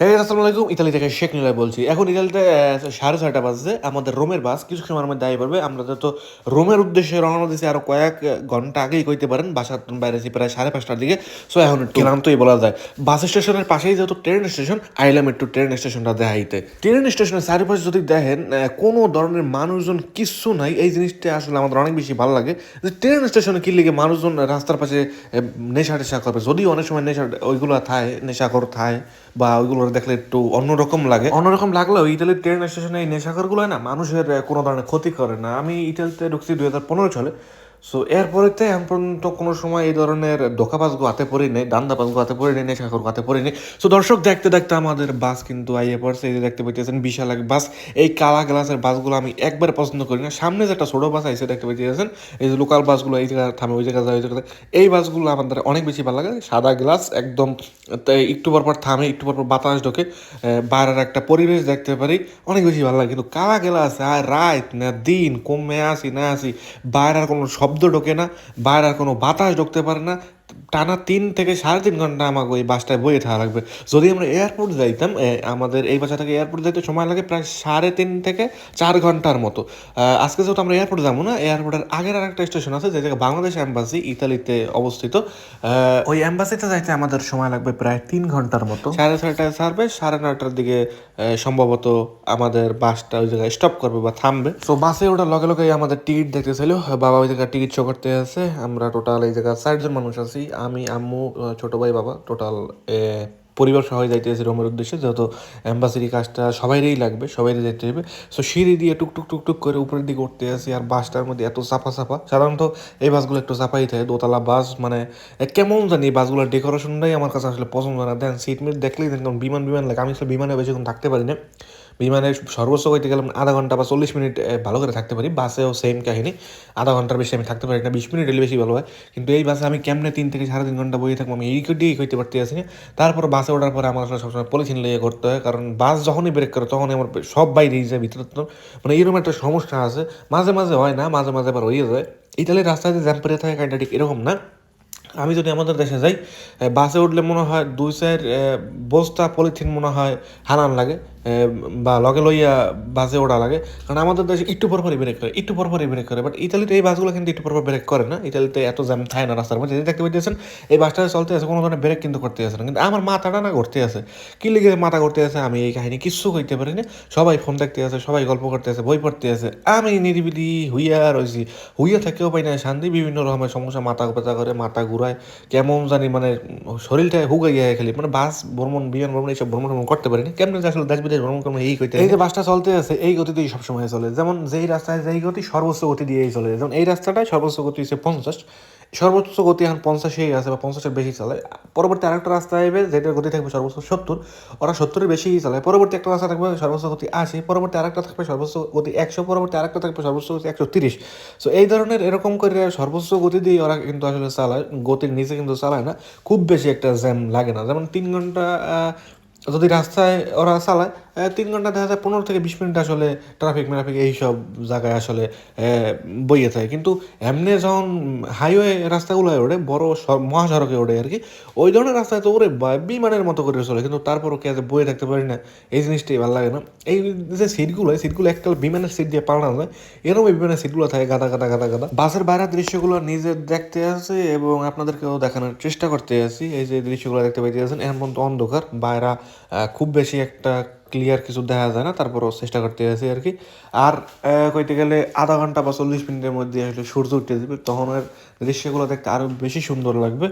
হ্যাঁ আসসালামু আলাইকুম। ইতালি থেকে শেখ নীলাই বলছি। এখন ইতালিতে সাড়ে ছয়টা বাজছে। আমাদের রোমের বাস কিছু সময়ের মধ্যে আই পারবে আমরা তো রোমের উদ্দেশ্যে রওনা দিয়েছি আরও কয়েক ঘণ্টা আগেই কইতে পারেন। বাসার বাইরেছি প্রায় সাড়ে পাঁচটার দিকে। সো এখন একটু ক্লান্তই বলা যায়। বাস স্টেশনের পাশেই যেহেতু ট্রেন স্টেশন আইলাম একটু ট্রেন স্টেশনটা দেখাইতে। ট্রেন স্টেশনের চারিপাশে যদি দেখেন কোনো ধরনের মানুষজন কিচ্ছু নাই। এই জিনিসটা আসলে আমাদের অনেক বেশি ভালো লাগে। যে ট্রেন স্টেশনে কি লিগে মানুষজন রাস্তার পাশে নেশা টেশা করবে? যদিও অনেক সময় নেশা, ওইগুলো থায়, নেশাখর থায়, বা ওইগুলো দেখলে একটু অন্যরকম লাগে। অন্যরকম লাগলেও ইতালির ট্রেন স্টেশনে এই নেশাখরগুলো না, মানুষের কোনো ধরনের ক্ষতি করে না। আমি ইতালিতে ঢুকছি দুই হাজার পনেরো সালে। সো এরপরেতে এখন পর্যন্ত কোনো সময় এই ধরনের ধোকাবাজগো হাতে পড়ি নেই দান্দাবাজগো হাতে পড়ি নেই নেশাখর হাতে পড়ি নেই সো দর্শক, দেখতে দেখতে আমাদের বাস কিন্তু আইয়ে পড়ছে। এই যে দেখতে পাইতেছেন, বিশাল এক বাস। এই কালা গ্লাসের বাসগুলো আমি একবার পছন্দ করি না। সামনে যে একটা ছোটো বাস আইসে দেখতে পাইতেছেন, এই যে লোকাল বাসগুলো, এই জায়গায় থামে, ওই জায়গায় যায়, ওই জায়গায় এই বাসগুলো আমাদের অনেক বেশি ভালো লাগে। সাদা গ্লাস, একদম একটু পর পর থামে, একটু পর পর বাতাস ঢোকে। বাইরের একটা পরিবেশ দেখতে পারি, অনেক বেশি ভালো লাগে। কিন্তু কালা গ্লাস আর রাত না দিন, কমে আসি না আসি, বাইরের কোনো শব্দ ঢোকে না বাইরের কোনো বাতাস ঢুকতে পারে না টানা তিন থেকে সাড়ে তিন ঘণ্টা আমাকে ওই বাসটায় বইয়ে থাকা লাগবে। যদি আমরা এয়ারপোর্ট যাইতাম আমাদের এই বাসা থেকে এয়ারপোর্ট যাইতে সময় লাগে প্রায় সাড়ে তিন থেকে চার ঘণ্টার মতো। আজকে যেহেতু আমরা এয়ারপোর্ট যাব না এয়ারপোর্টের আগের আর একটা স্টেশন আছে যে জায়গায় বাংলাদেশ অ্যাম্বাসি ইতালিতে অবস্থিত। ওই এম্বাসিতে যাইতে আমাদের সময় লাগবে প্রায় তিন ঘণ্টার মতো। সাড়ে ছয়টায় ছাড়বে সাড়ে নয়টার দিকে সম্ভবত আমাদের বাসটা ওই জায়গায় স্টপ করবে বা থামবে। তো বাসে ওটা লগে লগে আমাদের টিকিট দেখতেছিল বাবা ওই জায়গায় টিকিট শো করতে আছে আমরা টোটাল এই জায়গায় চারজন মানুষ আছি। আমি, আম্মু ছোট ভাই, বাবা টোটাল পরিবার সহ যাইতেছি রোমের উদ্দেশ্যে, যেহেতু অ্যাম্বাসির কাজটা সবাইরই লাগবে, সবাইরই যাইতে হবে সো সিঁড়ি দিয়ে টুক টুক টুক টুক করে উপরের দিকে উঠতে আসি আর বাসটার মধ্যে এত চাপা চাপা। সাধারণত এই বাসগুলো একটু চাপাই থাকে, দোতলা বাস মানে কেমন জানি বাসগুলোর ডেকোরেশনটাই আমার কাছে আসলে পছন্দ না। দেন সিট মিট দেখলেই দেখলাম বিমান বিমান লাগে। আমি আসলে বিমানে বেশিক্ষণ থাকতে পারি না। বিমানে সর্বোচ্চ হইতে গেলাম আধা ঘণ্টা বা চল্লিশ মিনিট ভালো করে থাকতে পারি। বাসেও সেম কাহিনী। আধা ঘণ্টার বেশি আমি থাকতে পারি না বিশ মিনিট বেশি ভালো হয়। কিন্তু এই বাসে আমি কেমনে তিন থেকে সাড়ে তিন ঘণ্টা বইয়ে থাকব আমি এই দিয়েই হইতে পারতে আসি তারপর বাসে ওঠার পরে আমার আসলে সবসময় পলিথিন লিয়ে করতে হয়। কারণ বাস যখনই ব্রেক করে তখনই আমার সব বাইরে যায় ভিতরে মানে এরকম একটা সমস্যা আছে। মাঝে মাঝে হয় না মাঝে মাঝে আবার হয়ে যায়। ইতালির রাস্তায় যে জ্যাম পেরে থাকে কাইন্ডটা ঠিক এরকম না। আমি যদি আমাদের দেশে যাই বাসে উঠলে মনে হয় দুই এ, বস্তা পলিথিন মনে হয় হানান লাগে। বা লগে লইয়া বাসে ওড়া লাগে। কারণ আমাদের দেশে একটু পর পরই ব্রেক করে, একটু পর পরই ব্রেক করে। বাট ইতালিতে এই বাসগুলো কিন্তু একটু পর পর ব্রেক করে না। ইতালিতে এত জ্যাম থাকে না রাস্তার মধ্যে। দেখতে পাইতেছেন, এই বাসটা চলতে আছে, কোনো ধরনের ব্রেক কিন্তু করতে আসে না। কিন্তু আমার মাথাটা না করতে আছে। কি লিগে মাথা করতে আছে, আমি এই কাহিনী কিচ্ছু কইতে পারি না। সবাই ফোন দেখতে আছে, সবাই গল্প করতে আছে, বই পড়তে আছে। আমি নিরিবিলি হুইয়া রয়েছি হুইয়া থেকেও পাই না, শান্তি বিভিন্ন রকমের সমস্যা, মাথা ব্যথা করে, মাথা ঘুরায়। কেমন জানি মানে শরীরটা হুগাইয়া খালি। মানে বাস, ভ্রমণ, বিমান ভ্রমণ, এইসব ভ্রমণ ভ্রমণ করতে পারি না। কেমন আসলে দেশ বিদেশ ভ্রমণ করব এই কইতে এই যে বাসটা চলতে আছে এই গতিতেই সবসময় চলে। যেমন যেই রাস্তায় যেই গতি সর্বোচ্চ গতি দিয়েই চলে যেমন এই রাস্তাটায় সর্বোচ্চ গতি হচ্ছে পঞ্চাশ। সর্বোচ্চ গতি এখন পঞ্চাশেই আছে বা পঞ্চাশের বেশি চালায় পরবর্তী আরেকটা রাস্তা আসবে যেটার গতি থাকবে সর্বোচ্চ সত্তর ওরা সত্তরের বেশি চালায় পরবর্তী একটা রাস্তা থাকবে সর্বোচ্চ গতি আশি পরবর্তী আরেকটা থাকবে সর্বোচ্চ গতি একশো পরবর্তী আরেকটা থাকবে সর্বোচ্চ গতি একশো তিরিশ। সো এই ধরনের এরকম করে সর্বোচ্চ গতি দিয়ে ওরা কিন্তু আসলে চালায় গতির নিচে কিন্তু চালায় না। খুব বেশি একটা জ্যাম লাগে না। যেমন তিন ঘণ্টা যদি রাস্তায় ওরা চালায় তিন ঘণ্টা দেখা যায়, পনেরো থেকে বিশ মিনিট আসলে ট্রাফিক ম্যাফিক এইসব জায়গায় আসলে বইয়ে থাকে। কিন্তু এমনি যখন হাইওয়ে রাস্তাগুলো ওঠে, বড় মহাসড়কে ওঠে আর কি, ওই ধরনের রাস্তায় তো ওরে বিমানের মতো করে চলে। কিন্তু তারপরও কে বয়ে থাকতে পারি না, এই জিনিসটাই ভালো লাগে না। এই যে সিটগুলো সিটগুলো একটা বিমানের সিট দিয়ে পাল্টানো যায়। এরকম বিমানের সিটগুলো থাকে, গাদা গাদা গাদা গাদা। বাসের বাইরের দৃশ্যগুলো নিজে দেখতে আছে এবং আপনাদেরকেও দেখানোর চেষ্টা করতে আসি। এই যে দৃশ্যগুলো দেখতে পাইতে আছেন এখন পর্যন্ত অন্ধকার, বাইরা খুব বেশি একটা ক্লিয়ার কিছু দেখা যায় না তারপরও চেষ্টা করতে আছি আর কি। আর কইতে গেলে আধা ঘণ্টা বা চল্লিশ মিনিটের মধ্যে আসলে সূর্য উঠে যাবে তখন এর দৃশ্যগুলো দেখতে আরও বেশি সুন্দর লাগবে।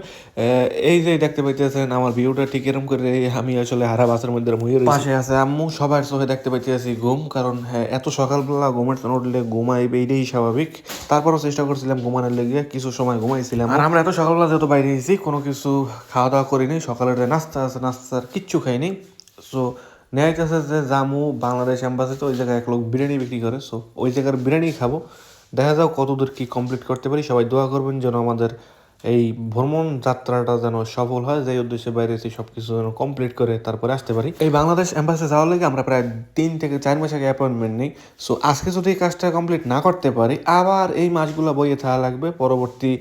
এই যে দেখতে পাইতেছেন আমার ভিউটা ঠিক এরকম করে আমি আসলে হারা বাসের মধ্যে মুয়ে পাশে আছে আম্মু সবার চোখে দেখতে পাইতেছি ঘুম কারণ হ্যাঁ এত সকালবেলা ঘুমের তো উঠলে ঘুমাইবে এইটাই স্বাভাবিক। তারপরও চেষ্টা করছিলাম ঘুমানোর লেগে কিছু সময় ঘুমাইছিলাম। আর আমরা এত সকালবেলা যেহেতু বাইরে এসেছি কোনো কিছু খাওয়া দাওয়া করিনি সকালের নাস্তা আছে নাস্তার কিচ্ছু খাইনি। সো নেয়াইতেছে যে জামু, বাংলাদেশ অ্যাম্বাসিতে ওই জায়গায় এক লোক বিরিয়ানি বিক্রি করে সো ওই জায়গার বিরিয়ানি খাব। দেখা যাও কতদূর কি কমপ্লিট করতে পারি। সবাই দোয়া করবেন যেন আমাদের এই ভ্রমণ যাত্রাটা যেন সফল হয় যে উদ্দেশ্যে বাইরে এসে সব কিছু যেন কমপ্লিট করে তারপরে আসতে পারি। এই বাংলাদেশ অ্যাম্বাসি যাওয়ার লাগে আমরা প্রায় তিন থেকে চার মাস আগে অ্যাপয়েন্টমেন্ট নিই। সো আজকে যদি এই কাজটা কমপ্লিট না করতে পারি, আবার এই মাসগুলো বইয়ে থাকা লাগবে। পরবর্তী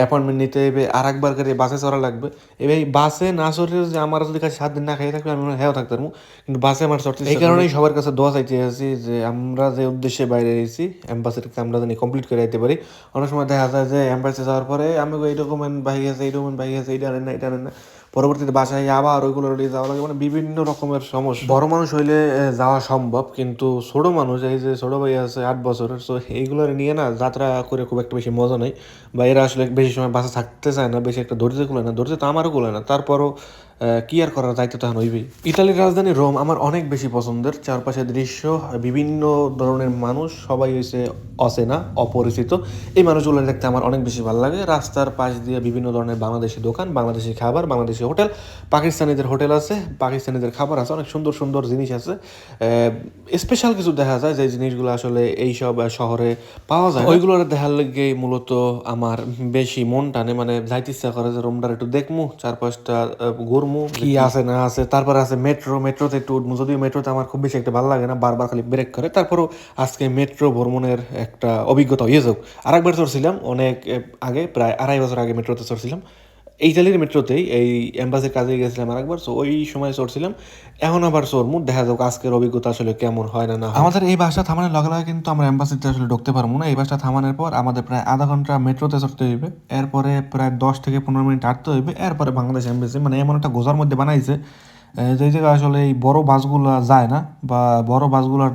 অ্যাপয়েন্টমেন্ট নিতে হবে আর একবার করে বাসে চড়া লাগবে। এবার এই বাসে না চড়ে যে আমার যদি কাছে সাত দিন না খাই থাকলে আমি হয় হ্যাঁ থাকতাম। কিন্তু বাসে আমার চড়তে এই কারণেই সবার কাছে দোয়া চাইতে আসি যে আমরা যে উদ্দেশ্যে বাইরে এসেছি অ্যাম্বাসির আমরা জানি কমপ্লিট করে যেতে পারি। অনেক সময় দেখা যায় যে অ্যাম্বাসি যাওয়ার পরে আমি এই ডকুমেন্ট বাহি আছে এই ডকুমেন্ট বাহি আছে এইটা আনেন না এটা আনেন না। পরবর্তীতে বাসায় আবার ওইগুলো নিয়ে যাওয়া লাগে। মানে বিভিন্ন রকমের সমস্যা। বড় মানুষ হইলে যাওয়া সম্ভব, কিন্তু ছোট মানুষ, এই যে ছোট ভাই আছে, আট বছরের সো এইগুলো নিয়ে না যাত্রা করে খুব একটা বেশি মজা নেই। বা এরা আসলে বেশি সময় বাসা থাকতে চায় না, বেশি একটা ধৈর্য কুলে না। ধৈর্য তো আমারও খুলে না। তারপরও কি আর করার দায়িত্ব তখন হইবেই। ইতালির রাজধানী রোম আমার অনেক বেশি পছন্দের। চারপাশের দৃশ্য, বিভিন্ন ধরনের মানুষ, সবাই হয়েছে অচেনা, অপরিচিত। এই মানুষগুলো দেখতে আমার অনেক বেশি ভালো লাগে। রাস্তার পাশ দিয়ে বিভিন্ন ধরনের বাংলাদেশি দোকান, বাংলাদেশি খাবার, বাংলাদেশি হোটেল, পাকিস্তানিদের হোটেল আছে, পাকিস্তানিদের খাবার আছে, অনেক সুন্দর সুন্দর জিনিস আছে। স্পেশাল কিছু দেখা যায় যে জিনিসগুলো আসলে এইসব শহরে পাওয়া যায় ওইগুলো দেখার লেগে মূলত আমার বেশি মন টানে। মানে যাইতে ইচ্ছা করে যে রোমটার একটু দেখমু চার পাঁচটা ঘুরমু কি আছে না আছে তারপর আছে মেট্রো মেট্রোতে একটু উঠবো যদিও মেট্রোতে আমার খুব বেশি একটা ভালো লাগে না বারবার খালি ব্রেক করে। তারপরও আজকে মেট্রো ভ্রমণের একটা অভিজ্ঞতা হয়ে যাক। আরেকবার চড়ছিলাম অনেক আগে প্রায় আড়াই বছর আগে মেট্রোতে চড়ছিলাম। এই ইতালির মেট্রোতেই এই এম্বাসির কাজে গেছিলাম আরেকবার সো ওই সময় চড়ছিলাম। এখন আবার চড়মু, দেখা যাক আজকের অভিজ্ঞতা আসলে কেমন হয় না না আমাদের এই বাসটা থামানোর লগে লগে কিন্তু আমরা এম্বাসিতে আসলে ঢুকতে পারব না। এই বাসটা থামানোর পর আমাদের প্রায় আধা ঘণ্টা মেট্রোতে চড়তে হইবে। এরপরে প্রায় দশ থেকে পনেরো মিনিট হাঁটতে হইবে। এরপরে বাংলাদেশ অ্যাম্বাসি মানে এমন একটা গোজার মধ্যে বানাইছে যেই জায়গায় আসলে এই বড় বাসগুলো যায় না বা বড় বাসগুলোর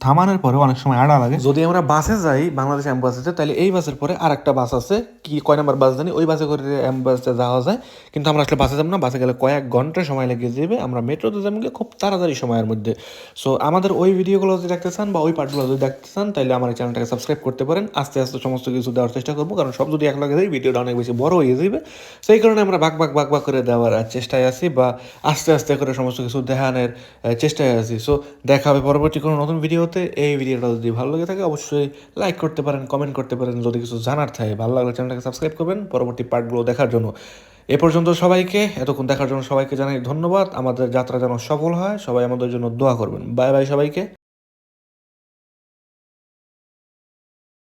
থামানোর পরে অনেক সময় আড়া লাগে। যদি আমরা বাসে যাই, বাংলাদেশ অ্যাম্বাসিতে তাহলে এই বাসের পরে আর একটা বাস আছে। কি, কয় নাম্বার বাস জানি? ওই বাসে করে অ্যাম্বাসিতে যাওয়া যায়। কিন্তু আমরা আসলে বাসে যাব না। বাসে গেলে কয়েক ঘণ্টা সময় লেগে যাবে। আমরা মেট্রোতে যাব গিয়ে খুব তাড়াতাড়ি সময়ের মধ্যে। সো আমাদের ওই ভিডিওগুলো যদি দেখতে চান বা ওই পার্টগুলো যদি দেখতে চান, তাহলে আমার চ্যানেলটাকে সাবস্ক্রাইব করতে পারেন। আস্তে আস্তে সমস্ত কিছু দেওয়ার চেষ্টা করব। কারণ সব যদি এক লাগে যায় ভিডিওটা অনেক বেশি বড় হয়ে যাবে। সেই কারণে আমরা ভাগ ভাগ ভাগ ভাগ করে দেওয়ার চেষ্টায় আছি বা আস্তে আস্তে করে সমস্ত কিছু দেখানোর চেষ্টায় আছি। সো দেখা হবে পরবর্তী কোনো নতুন ভিডিওতে, এই ভিডিওটা যদি ভালো লেগে থাকে, অবশ্যই লাইক করতে পারেন কমেন্ট করতে পারেন। যদি কিছু জানার থাকে, ভালো লাগলে চ্যানেলটাকে সাবস্ক্রাইব করবেন। পরবর্তী পার্টগুলো দেখার জন্য। এ পর্যন্ত সবাইকে, এতক্ষণ দেখার জন্য সবাইকে জানাই ধন্যবাদ। আমাদের যাত্রা যেন সফল হয়, সবাই আমাদের জন্য দোয়া করবেন। বাই বাই সবাইকে।